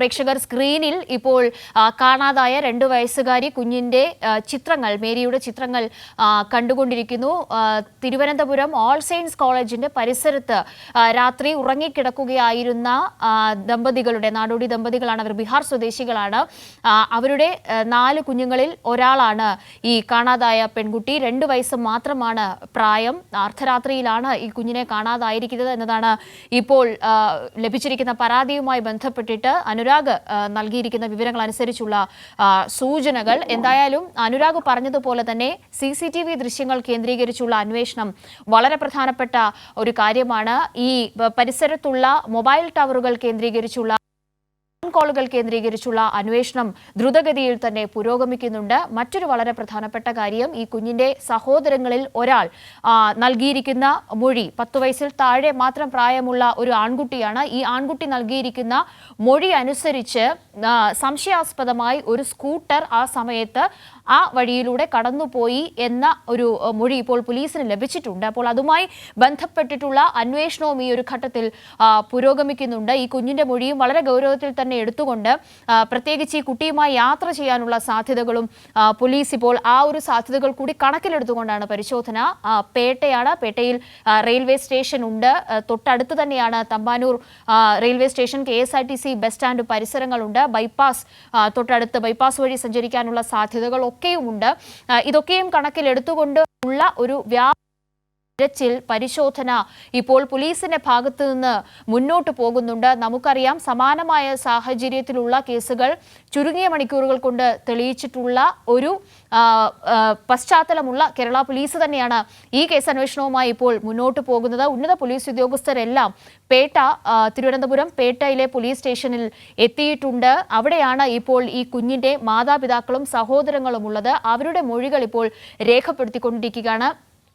പ്രേക്ഷകർ സ്ക്രീനിൽ ഇപ്പോൾ കാണാതായ രണ്ട് വയസ്സുകാരി കുഞ്ഞിന്റെ ചിത്രങ്ങൾ മേരിയുടെ ചിത്രങ്ങൾ കണ്ടുകൊണ്ടിരിക്കുന്നു. തിരുവനന്തപുരം ഓൾ സെയിൻസ് കോളേജിന്റെ പരിസരത്ത് രാത്രി ഉറങ്ങിക്കിടക്കുകയായിരുന്ന ദമ്പതികളുടെ നാടോടി ദമ്പതികളാണ് അവർ ബീഹാർ സ്വദേശികളാണ്. അവരുടെ നാല് കുഞ്ഞുങ്ങളിൽ ഒരാളാണ് ഈ കാണാതായ പെൺകുട്ടി. രണ്ട് വയസ്സ് മാത്രമാണ് പ്രായം. അർദ്ധരാത്രിയിലാണ് ഈ കുഞ്ഞിനെ കാണാതായിരിക്കുന്നത് എന്നതാണ് ഇപ്പോൾ ലഭിച്ചിരിക്കുന്ന പരാതിയുമായി ബന്ധപ്പെട്ടിട്ട് അനുരാഗ് നൽകിയിരിക്കുന്ന വിവരങ്ങൾ അനുസരിച്ചുള്ള സൂചനകൾ. എന്തായാലും അനുരാഗ് പറഞ്ഞതുപോലെ തന്നെ സി സി ടി വി ദൃശ്യങ്ങൾ കേന്ദ്രീകരിച്ചുള്ള അന്വേഷണം വളരെ പ്രധാനപ്പെട്ട ഒരു കാര്യമാണ്. ഈ പരിസരത്തുള്ള മൊബൈൽ ടവറുകൾ കേന്ദ്രീകരിച്ചുള്ള കോളുകൾ കേന്ദ്രീകരിച്ചുള്ള അന്വേഷണം ദ്രുതഗതിയിൽ തന്നെ പുരോഗമിക്കുന്നുണ്ട്. മറ്റൊരു വളരെ പ്രധാനപ്പെട്ട കാര്യം ഈ കുഞ്ഞിന്റെ സഹോദരങ്ങളിൽ ഒരാൾ നൽകിയിരിക്കുന്ന മൊഴി പത്ത് വയസ്സിൽ താഴെ മാത്രം പ്രായമുള്ള ഒരു ആൺകുട്ടിയാണ്. ഈ ആൺകുട്ടി നൽകിയിരിക്കുന്ന മൊഴി അനുസരിച്ച് സംശയാസ്പദമായി ഒരു സ്കൂട്ടർ ആ സമയത്ത് ആ വഴിയിലൂടെ കടന്നുപോയി എന്ന ഒരു മൊഴി ഇപ്പോൾ പോലീസിന് ലഭിച്ചിട്ടുണ്ട്. അപ്പോൾ അതുമായി ബന്ധപ്പെട്ടിട്ടുള്ള അന്വേഷണവും ഈ ഒരു ഘട്ടത്തിൽ പുരോഗമിക്കുന്നുണ്ട്. ഈ കുഞ്ഞിന്റെ മൊഴിയും വളരെ ഗൗരവത്തിൽ തന്നെ എടുത്തുകൊണ്ട് പ്രത്യേകിച്ച് ഈ കുട്ടിയുമായി യാത്ര ചെയ്യാനുള്ള സാധ്യതകളും പോലീസ് ഇപ്പോൾ ആ ഒരു സാധ്യതകൾ കൂടി കണക്കിലെടുത്തുകൊണ്ടാണ് പരിശോധന. പേട്ടയാണ് പേട്ടയിൽ റെയിൽവേ സ്റ്റേഷൻ ഉണ്ട്. തൊട്ടടുത്ത് തന്നെയാണ് Thampanoor railway station K S R T C bus stand പരിസരങ്ങളുണ്ട്. Bypass തൊട്ടടുത്ത് ബൈപ്പാസ് വഴി സഞ്ചരിക്കാനുള്ള സാധ്യതകളൊക്കെയുമുണ്ട്. ഇതൊക്കെയും കണക്കിലെടുത്തുകൊണ്ട് ഉള്ള ഒരു വ്യാ തിരച്ചിൽ പരിശോധന. ഇപ്പോൾ പോലീസിന്റെ ഭാഗത്തു നിന്ന് മുന്നോട്ട് പോകുന്നുണ്ട്. നമുക്കറിയാം സമാനമായ സാഹചര്യത്തിലുള്ള കേസുകൾ ചുരുങ്ങിയ മണിക്കൂറുകൾ കൊണ്ട് തെളിയിച്ചിട്ടുള്ള ഒരു പശ്ചാത്തലമുള്ള കേരള പോലീസ് തന്നെയാണ് ഈ കേസ് അന്വേഷണവുമായി ഇപ്പോൾ മുന്നോട്ട് പോകുന്നത്. ഉന്നത പോലീസ് ഉദ്യോഗസ്ഥരെല്ലാം പേട്ട തിരുവനന്തപുരം പേട്ടയിലെ പോലീസ് സ്റ്റേഷനിൽ എത്തിയിട്ടുണ്ട്. അവിടെയാണ് ഇപ്പോൾ ഈ കുഞ്ഞിന്റെ മാതാപിതാക്കളും സഹോദരങ്ങളും ഉള്ളത് അവരുടെ മൊഴികൾ ഇപ്പോൾ രേഖപ്പെടുത്തിക്കൊണ്ടിരിക്കുകയാണ്.